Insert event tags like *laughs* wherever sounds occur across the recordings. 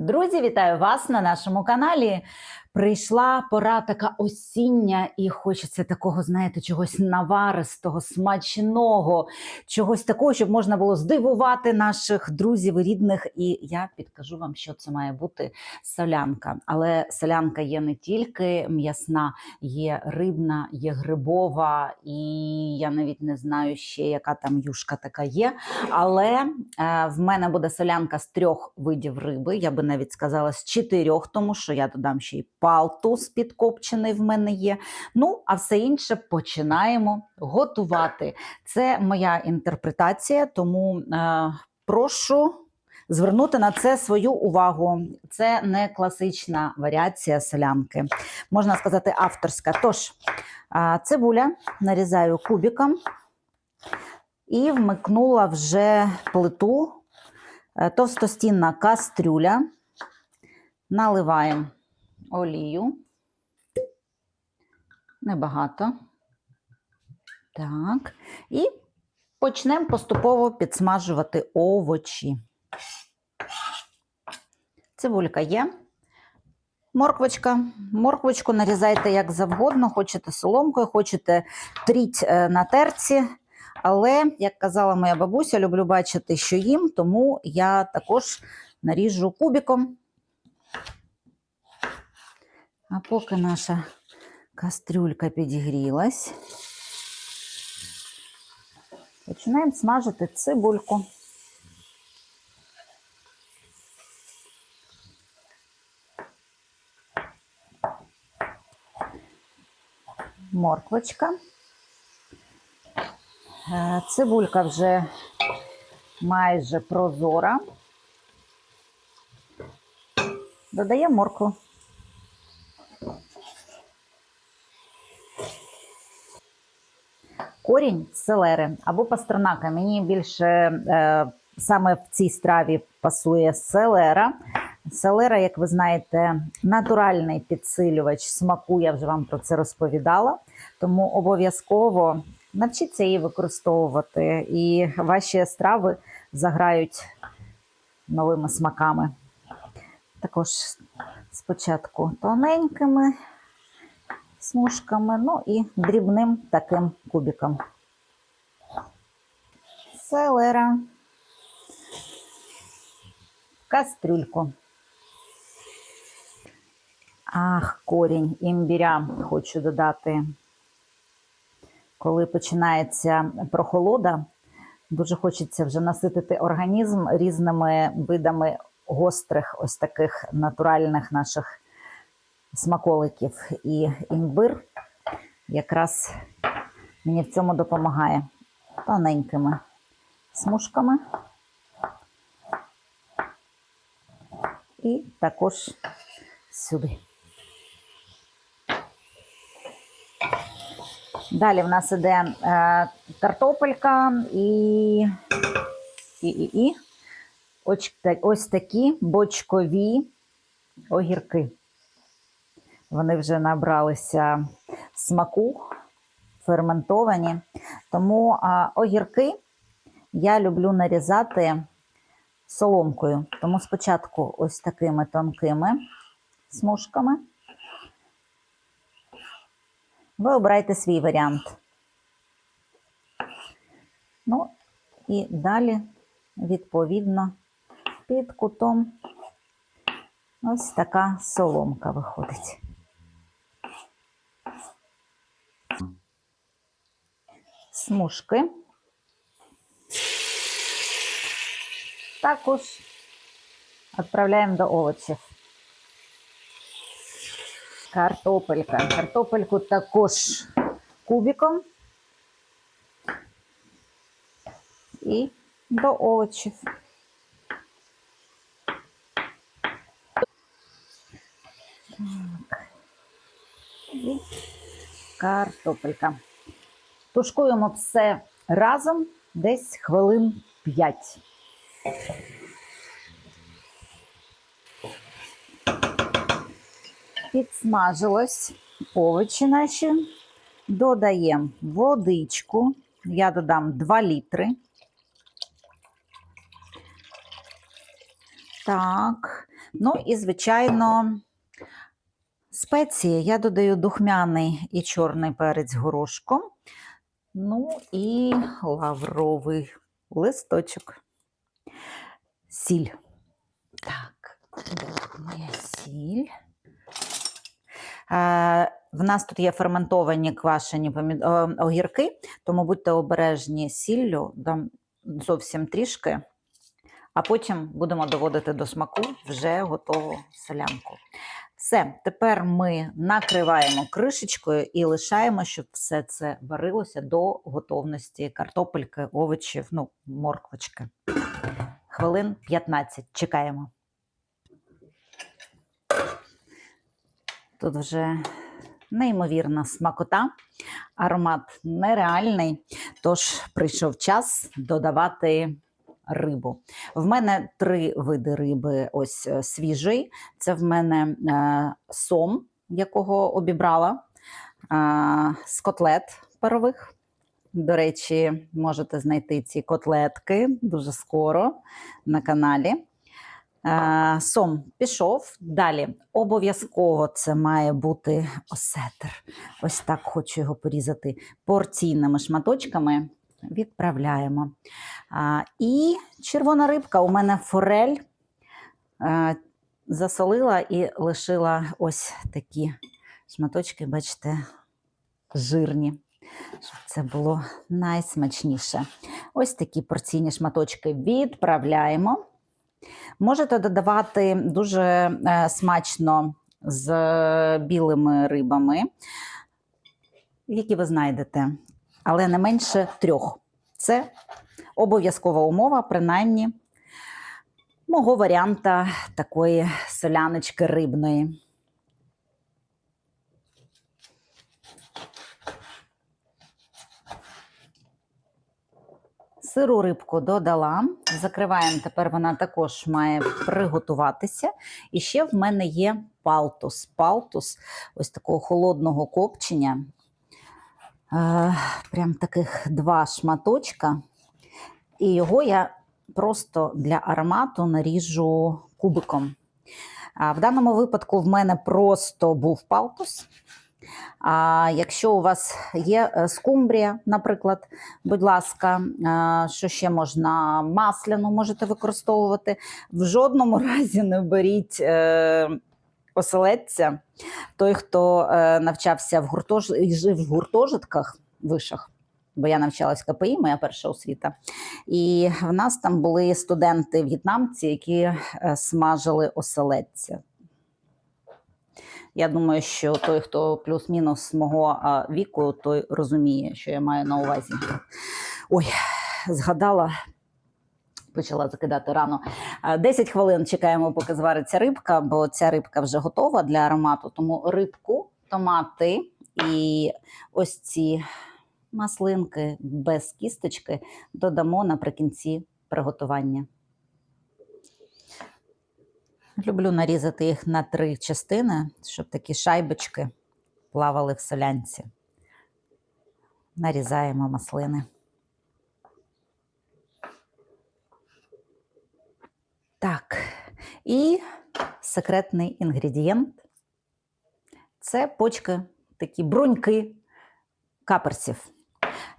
Друзі, вітаю вас на нашому каналі. Прийшла пора така осіння, і хочеться такого, знаєте, чогось наваристого, смачного, чогось такого, щоб можна було здивувати наших друзів і рідних. І я підкажу вам, що це має бути солянка. Але солянка є не тільки м'ясна, є рибна, є грибова, і я навіть не знаю ще, яка там юшка така є. Але е, в мене буде солянка з трьох видів риби. Я би навіть сказала з чотирьох, тому що я додам ще й палтус підкопчений в мене є. Ну, а все інше починаємо готувати. Це моя інтерпретація, тому е, прошу. Звернути на це свою увагу. Це не класична варіація солянки, можна сказати, авторська. Тож, а, цибуля нарізаю кубиком і вмикнула вже плиту, Е, товстостінна кастрюля. Наливаємо олію. Небагато. Так. І почнемо поступово підсмажувати овочі. Цибулька є. Морквочка. Морквочку нарізайте як завгодно, хочете соломкою, хочете тріть е, на терці. Але, як казала моя бабуся, люблю бачити, що їм, тому я також наріжу кубиком. А поки наша кастрюлька підігрілась, починаємо смажити цибульку. Морквочка. Е, Цибулька вже майже прозора. Додаємо моркву. Корінь селери або пастернака. Мені більше е, саме в цій страві пасує селера. Селера, як ви знаєте, натуральний підсилювач смаку, я вже вам про це розповідала. Тому обов'язково навчіться її використовувати, і ваші страви заграють новими смаками. Також спочатку тоненькими смужками, ну і дрібним таким кубиком. Селера. Кастрюльку. Ах, корінь імбіря хочу додати. Коли починається прохолода, дуже хочеться вже наситити організм різними видами гострих, ось таких натуральних наших смаколиків. І імбир якраз мені в цьому допомагає тоненькими смужками. І також сюди. Далі в нас іде е, картопелька і, і, і, і ось, ось такі бочкові огірки. Вони вже набралися смаку, ферментовані. Тому огірки я люблю нарізати соломкою. Тому спочатку ось такими тонкими смужками. Ви обирайте свій варіант. Ну, і далі, відповідно, під кутом ось така соломка виходить. Смужки. Також відправляємо до овочів. Картопелька. Картопельку також кубиком і до овочів. Так. І картопелька. Тушкуємо все разом десь хвилин 5. Підсмажилось овочі наші. Додаємо водичку. Я додам 2 літри. Так. Ну і, звичайно, спеції. Я додаю духмяний і чорний перець горошком. Ну і лавровий листочок. Сіль. Так, де моя сіль. Е, в нас тут є ферментовані квашені помід... огірки, тому будьте обережні сіллю, дам зовсім трішки, а потім будемо доводити до смаку вже готову солянку. Все, тепер ми накриваємо кришечкою і лишаємо, щоб все це варилося до готовності картопельки, овочів, ну, морквочки. Хвилин 15 чекаємо. Тут вже неймовірна смакота, аромат нереальний, тож прийшов час додавати рибу. В мене три види риби ось е, свіжий. Це в мене е, сом, якого обібрала, е, з котлет парових. До речі, можете знайти ці котлетки дуже скоро на каналі. Е, Сом пішов. Далі обов'язково це має бути осетр. Ось так хочу його порізати порційними шматочками. Відправляємо. А, І червона рибка. У мене форель е, засолила і лишила ось такі шматочки, бачите, жирні, щоб це було найсмачніше. Ось такі порційні шматочки відправляємо. Можете додавати дуже е, смачно з білими рибами, які ви знайдете, але не менше трьох. Це обов'язкова умова, принаймні, мого варіанта такої соляночки рибної. Сиру рибку додала. Закриваємо, тепер вона також має приготуватися. І ще в мене є палтус. Палтус ось такого холодного копчення. Е, прям таких два шматочка. І його я просто для аромату наріжу кубиком. В даному випадку в мене просто був палтус. А якщо у вас є е, скумбрія, наприклад, будь ласка, е, що ще можна масляну можете використовувати. В жодному *laughs* разі не беріть оселедця. Той, хто е, навчався в гуртож... жив в гуртожитках вишах, бо я навчалась в КПІ, моя перша освіта. І в нас там були студенти в'єтнамці, які е, смажили оселедця. Я думаю, що той, хто плюс-мінус мого віку, той розуміє, що я маю на увазі. Ой, згадала, почала закидати рано. А, 10 хвилин чекаємо, поки звариться рибка, бо ця рибка вже готова для аромату. Тому рибку, томати і ось ці маслинки без кісточки додамо наприкінці приготування. Люблю нарізати їх на три частини, щоб такі шайбочки плавали в солянці. Нарізаємо маслини. Так, і секретний інгредієнт це почки, такі бруньки каперсів.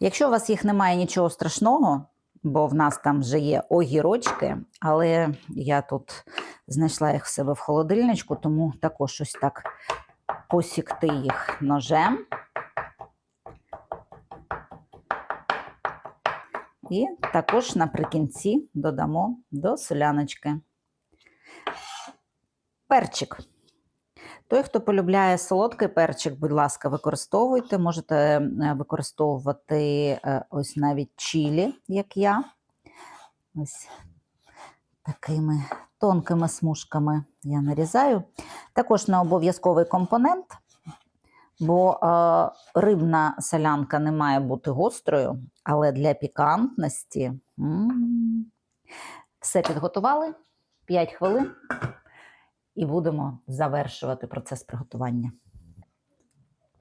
Якщо у вас їх немає нічого страшного, бо в нас там вже є огірочки, але я тут знайшла їх в себе в холодильничку, тому також ось так посікти їх ножем. І також наприкінці додамо до соляночки. Перчик. Той, хто полюбляє солодкий перчик, будь ласка, використовуйте. Можете е, використовувати е, ось навіть чілі, як я. Ось такими тонкими смужками я нарізаю. Також не обов'язковий компонент, бо е, рибна солянка не має бути гострою, але для пікантності м все підготували 5 хвилин і будемо завершувати процес приготування.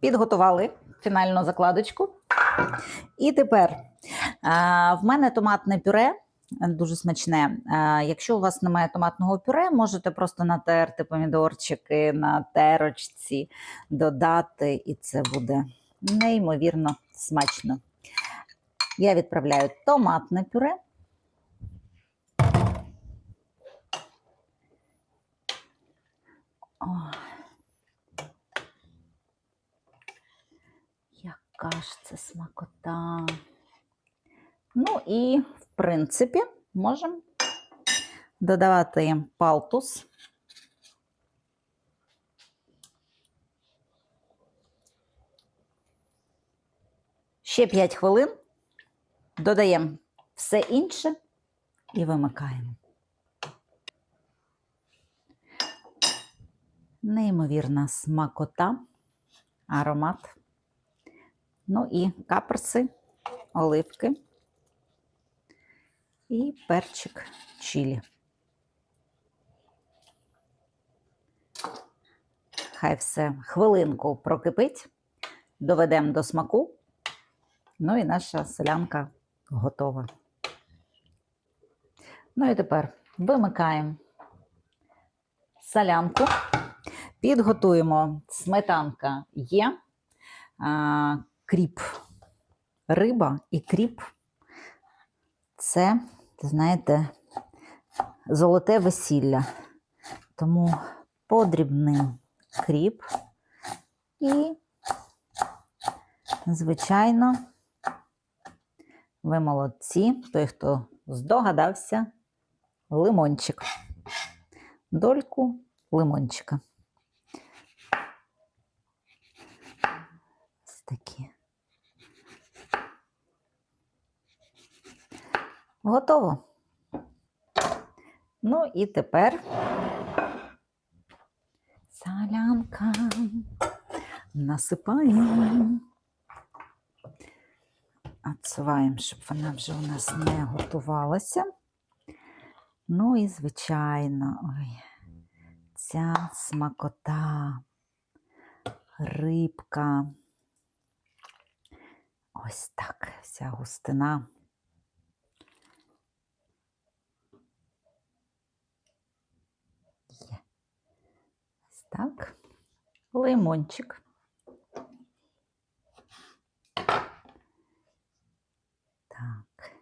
Підготували фінальну закладочку. І тепер а, в мене томатне пюре. Дуже смачне. Якщо у вас немає томатного пюре, можете просто натерти помідорчики на терочці, додати, і це буде неймовірно смачно. Я відправляю томатне пюре. Ой. Яка ж це смакота. Ну і, принципі, можемо додавати палтус. Ще 5 хвилин. Додаємо все інше і вимикаємо. Неймовірна смакота, аромат. Ну і каперси, оливки і перчик чилі. Хай все хвилинку прокипить, доведемо до смаку. Ну і наша солянка готова. Ну і тепер вимикаємо солянку, підготуємо сметанка є, кріп, риба і кріп це, знаєте, золоте весілля. Тому подрібним кріп і, звичайно, ви молодці, той, хто здогадався, лимончик. Дольку лимончика. Ось такі. Готово. Ну і тепер солянка. Насипаємо. Отсуваємо, щоб вона вже у нас не готувалася. Ну і, звичайно, ой, ця смакота, рибка. Ось так, вся густина. Так. Лимончик. Так.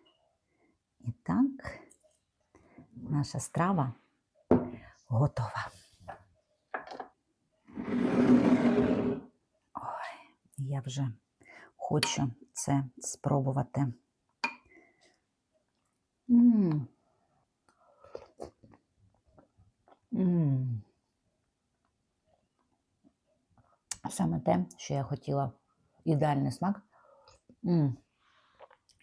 І так, наша страва готова. Ой, я вже хочу це спробувати. М. М. Саме те, що я хотіла. Ідеальний смак. М.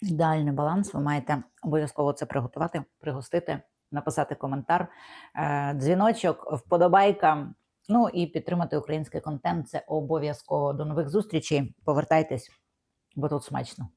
Ідеальний баланс. Ви маєте обов'язково це приготувати, пригостити, написати коментар, е, дзвіночок, вподобайка. Ну і підтримати український контент. Це обов'язково. До нових зустрічей. Повертайтесь, бо тут смачно.